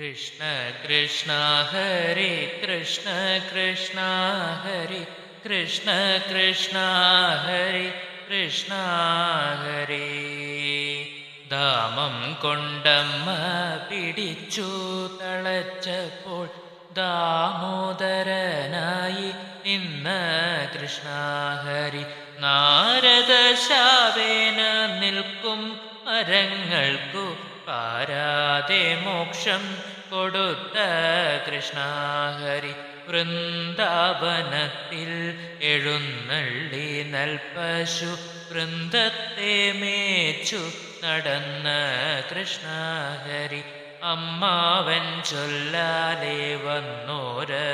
കൃഷ്ണ കൃഷ്ണ ഹരി കൃഷ്ണ കൃഷ്ണ ഹരി കൃഷ്ണ കൃഷ്ണ ഹരി കൃഷ്ണ ഹരി. ദാമം കൊണ്ടമ്മ പിടിച്ചു തളച്ചപ്പോൾ ദാമോദരനായി നിന്ന കൃഷ്ണ ഹരി നാരദ ശാവേന നിൽക്കും മരങ്ങൾക്കു പാരാതെ മോക്ഷം കൊടുത്ത കൃഷ്ണാഹരി വൃന്ദാവനത്തിൽ എഴുന്നള്ളി നൽപശു വൃന്ദത്തെ മേച്ചു നടന്ന കൃഷ്ണാഹരി അമ്മാവൻ ചൊല്ലാലെ വന്നോരസൂരർക്കു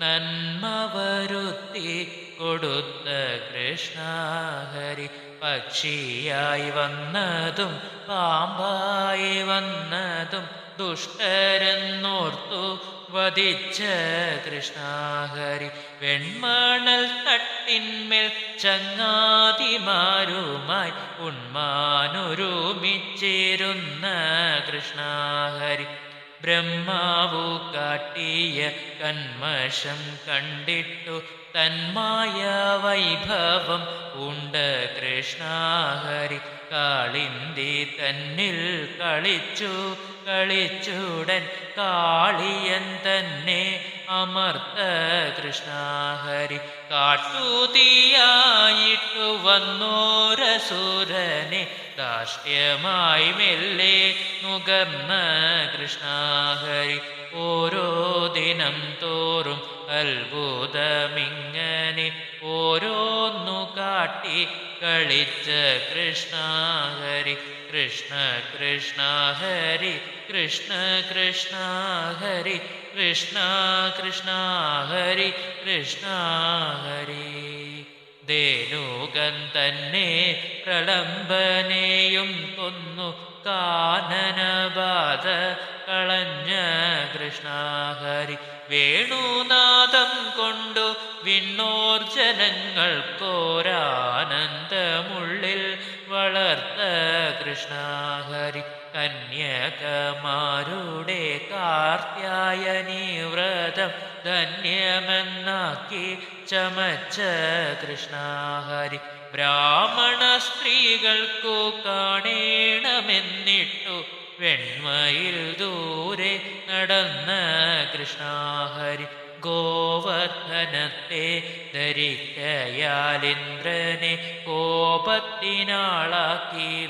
നന്മ വരുത്തി കൊടുത്ത കൃഷ്ണാഹരി പക്ഷിയായി വന്നതും പാമ്പായി വന്നതും ദുഷ്ടരെന്നോർത്തു വധിച്ച കൃഷ്ണാഹരി. വെൺമണൽ തട്ടിന്മേൽ ചങ്ങാതിമാരുമായി ഉന്മാനൊരുമിച്ചിരുന്ന കൃഷ്ണാഹരി. ബ്രഹ്മാവു കാട്ടിയ കന്മഷം കണ്ടിട്ടു തന്മായ വൈഭവം ഉണ്ട് കൃഷ്ണാഹരി. കാളിന്തി തന്നിൽ കളിച്ചു കളിച്ചുടൻ കാളിയൻ തന്നെ അമർത്ത കൃഷ്ണഹരി കാട്ടുതീയായിട്ടു വന്നോരസുരനെ ദാഷ്ട്യമായി മെല്ലെ നുകർന്ന കൃഷ്ണഹരി ഓരോ ദിനം തോറും അത്ഭുതമിങ്ങനെ ഓരോന്നു കാട്ടി കളിച്ച കൃഷ്ണഹരി കൃഷ്ണ കൃഷ്ണ ഹരി കൃഷ്ണ കൃഷ്ണ ഹരി കൃഷ്ണ കൃഷ്ണ ഹരി കൃഷ്ണ ഹരി. ദേനൂകൻ തന്നെ പ്രളംബനെയും കൊന്നു കാനനബാധ കളഞ്ഞ കൃഷ്ണ ഹരി. വേണുനാഥം കൊണ്ടു വിണ്ണോർ ജനങ്ങൾക്കോരാനന്ദമുള്ളിൽ വളർത്ത കൃഷ്ണഹരി കന്യകമാരുടെ കാർത്യായനി വ്രതം ധന്യമെന്നാക്കി ചമച്ച കൃഷ്ണഹരി ബ്രാഹ്മണ സ്ത്രീകൾക്കു കാണേണമെന്നിട്ടു വെണ്മയിൽ ദൂരെ നടന്ന കൃഷ്ണഹരി ഗോവർദ്ധനത്തെ ധരിക്കയാലിന്ദ്രനെ കോപത്തിനാളാക്കി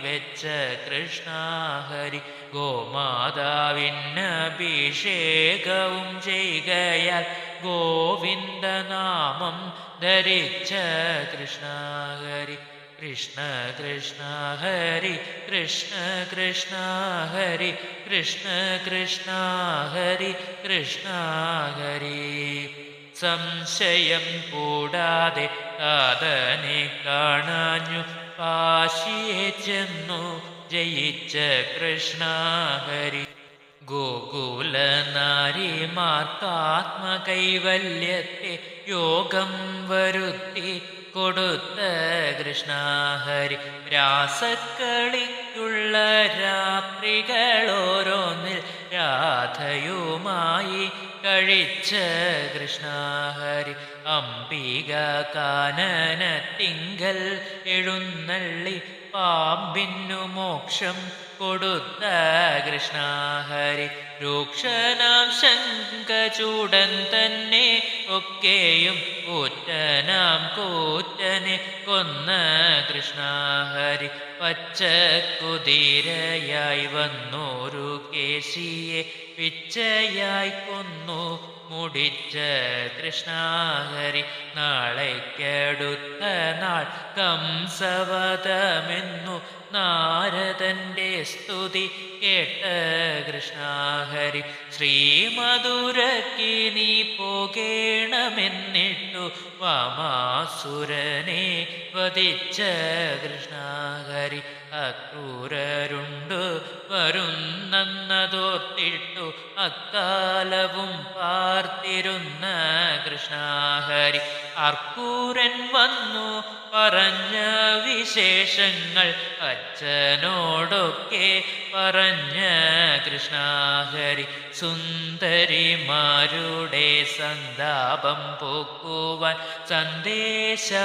വെച്ച കൃഷ്ണഹരി ഗോമാതാവിന് അഭിഷേകവും ചെയ്യുകയാൽ ഗോവിന്ദനാമം ധരിച്ച കൃഷ്ണഹരി. കൃഷ്ണ കൃഷ്ണ ഹരി കൃഷ്ണ കൃഷ്ണ ഹരി കൃഷ്ണ കൃഷ്ണ ഹരി കൃഷ്ണ ഹരി സംശയം കൂടാതെ താതനെ കാണാഞ്ഞു പാശിയെ ചെന്നു ജയിച്ച കൃഷ്ണ ഹരി ഗോകുല നാരിമാർക്കാത്മകൈവല്യത്തെ യോഗം വരുത്തി കൊടുത്ത കൃഷ്ണഹരി രാസക്കളിക്കുള്ള രാത്രികളോരോന്നിൽ രാധയുമായി കഴിച്ച കൃഷ്ണഹരി അംബിക കാനനത്തിങ്കൽ എഴുന്നള്ളി പാമ്പിന്നു മോക്ഷം കൊടുത്ത കൃഷ്ണഹരി രൂക്ഷനാം ശങ്കചൂടൻ തന്നെ ഒക്കെയും കൂറ്റനാം കൂറ്റനെ കൊന്ന കൃഷ്ണഹരി പച്ച കുതിരയായി വന്നൂരു കേശിയെ പിച്ചയായി കൊന്നു. മുടിച്ച കൃഷ്ണഹരി നാളേക്കടുത്ത നാൾ കംസവതമെന്നു നാരദന്റെ സ്തുതി കേട്ട കൃഷ്ണഹരി ശ്രീമധുരക്കി നീ പോകേണമെന്നിട്ടു വാമാസുരനെ വധിച്ച കൃഷ്ണഹരി അക്രൂരരുണ്ടു വരുന്നതോർത്തിട്ടു അക്കാലവും പാർത്തിരുന്ന കൃഷ്ണഹരി അർക്കൂരൻ വന്നു പറഞ്ഞ വിശേഷങ്ങൾ അച്ഛനോടൊക്കെ പറഞ്ഞ കൃഷ്ണാഹരി സുന്ദരിമാരുടെ സന്താപം പോക്കുവാൻ സന്ദേശവാക്കരുൾ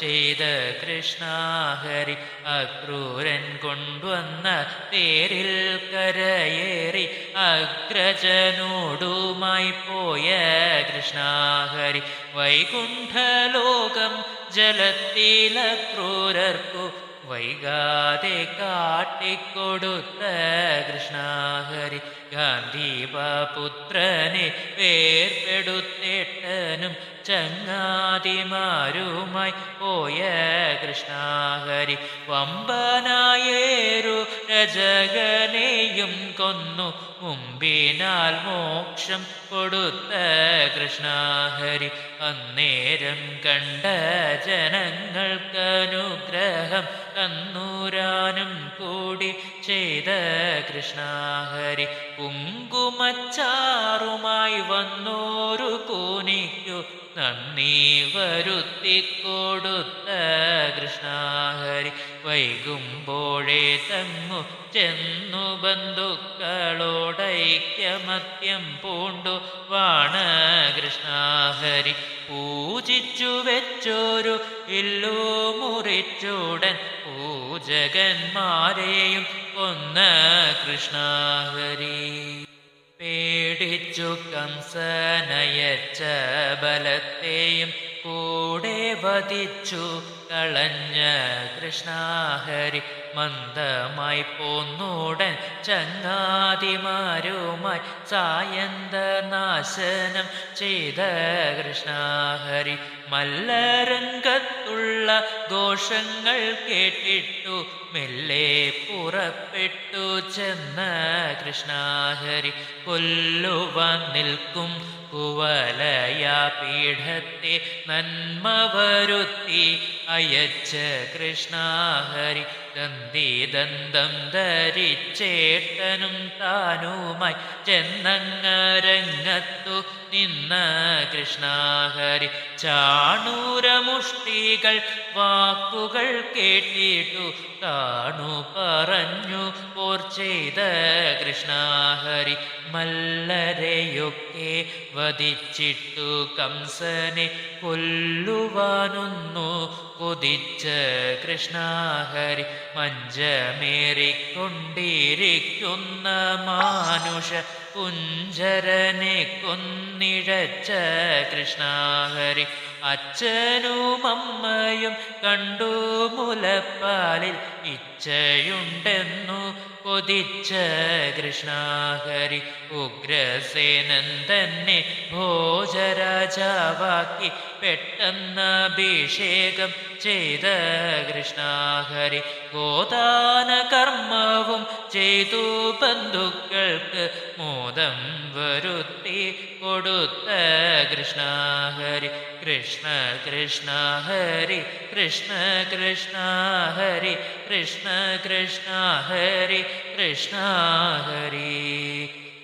ചെയ്ത കൃഷ്ണാഹരി അക്രൂരൻ കൊണ്ടുവന്ന തേരിൽ കരയേറി അഗ്രജനോടുമായി പോയ കൃഷ്ണാഹരി വൈകുണ്ഠലോകം ജലത്തിലക്രൂരർക്കു വൈകാതെ കാട്ടിക്കൊടുത്ത കൃഷ്ണഹരി ഗാന്ധിപുത്രനെ വേർപെടുത്തേട്ടനും ചങ്ങാതിമാരുമായി ഓയ കൃഷ്ണഹരി വമ്പനായേരു രജകനെയും കൊന്നു. മുമ്പിനാൽ മോക്ഷം കൊടുത്ത കൃഷ്ണഹരി അന്നേരം കണ്ട ജനങ്ങൾക്കനുഗ്രഹം കന്നൂരാനും കൂടി ചെയ്ത കൃഷ്ണഹരി കുങ്കുമച്ചാറുമായി വന്നോരു കൂനിക്കു നന്ദി വരുത്തിക്കൊടുത്ത കൃഷ്ണഹരി. വൈകുമ്പോഴേ തങ്ങു ചെന്നു ബന്ധുക്കളോടൈക്യമത്യം പൂണ്ടു. വാണ കൃഷ്ണഹരി. പൂജിച്ചു വെച്ചോരു ഇല്ലു മുറിച്ചുടൻ. പൂജകന്മാരെയും ഒന്ന് കൃഷ്ണഹരി. പേടിച്ചു കംസനയച്ച ബലത്തെയും കൂടെ വധിച്ചു. കളഞ്ഞ കൃഷ്ണാഹരി മന്ദമായി പോന്നൂടൻ ചങ്ങാതിമാരുമായി സായന്ത നാശനം ചെയ്ത കൃഷ്ണാഹരി മല്ലരംഗത്തുള്ള ദോഷങ്ങൾ കേട്ടിട്ടു മെല്ലെ പുറപ്പെട്ടു ചെന്ന കൃഷ്ണാഹരി കൊല്ലുവാൻ നിൽക്കും കുവലയാ പീഠത്തെ നന്മ വരുത്തി അയച്ച കൃഷ്ണഹരി ദന്തം ധരിച്ചേട്ടനും താനുമായി ചെന്നങ്ങരങ്ങത്തു നിന്ന കൃഷ്ണഹരി ചാണൂരമുഷ്ടികൾ വാക്കുകൾ കേട്ടിട്ടു താണു പറഞ്ഞു പോർ ചെയ്ത കൃഷ്ണഹരി മല്ലരെയൊക്കെ വധിച്ചിട്ടു കംസനെ കൊല്ലുവാനൊന്നു കൊതിച്ച കൃഷ്ണഹരി മഞ്ചമേറിക്കൊണ്ടിരിക്കുന്ന മാനുഷ കുഞ്ചരനെ കൊന്നിഴച്ച കൃഷ്ണഹരി അച്ഛനും അമ്മയും കണ്ടു മുലപ്പാലിൽ ഇച്ഛയുണ്ടെന്നു കൊതിച്ച കൃഷ്ണഹരി ഉഗ്രസേനൻ തന്നെ ഭോജരാജാവാക്കി പെട്ടെന്ന് അഭിഷേകം ചെയ്ത കൃഷ്ണാഹരി ഗോദാന കർമ്മവും ചെയ്തു. ബന്ധുക്കൾക്ക് മോദം വരുത്തി കൊടുത്ത കൃഷ്ണാഹരി കൃഷ്ണ കൃഷ്ണ ഹരി കൃഷ്ണ കൃഷ്ണ ഹരി കൃഷ്ണ കൃഷ്ണ ഹരി കൃഷ്ണ ഹരി